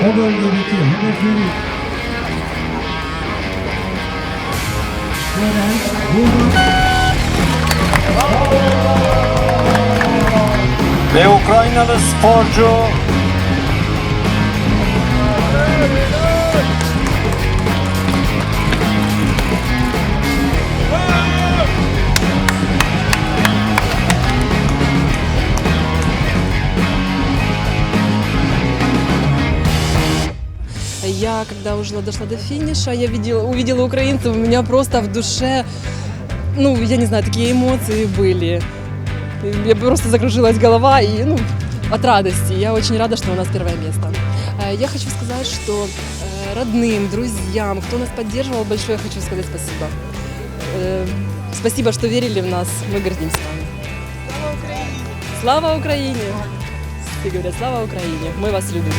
o bölgedeki hedefleri. Gören buradan ve Ukraynalı sporcu Я, когда уже дошла до финиша, я видела, увидела украинцев, у меня просто в душе, ну, я не знаю, такие эмоции были. Я просто закружилась голова и, ну, от радости. Я очень рада, что у нас первое место. Э, Я хочу сказать, что э, родным, друзьям, кто нас поддерживал, большое хочу сказать спасибо. Э, Спасибо, что верили в нас. Мы гордимся вами. Слава Украине! Слава Украине! Все говорят, слава Украине! Мы вас любим.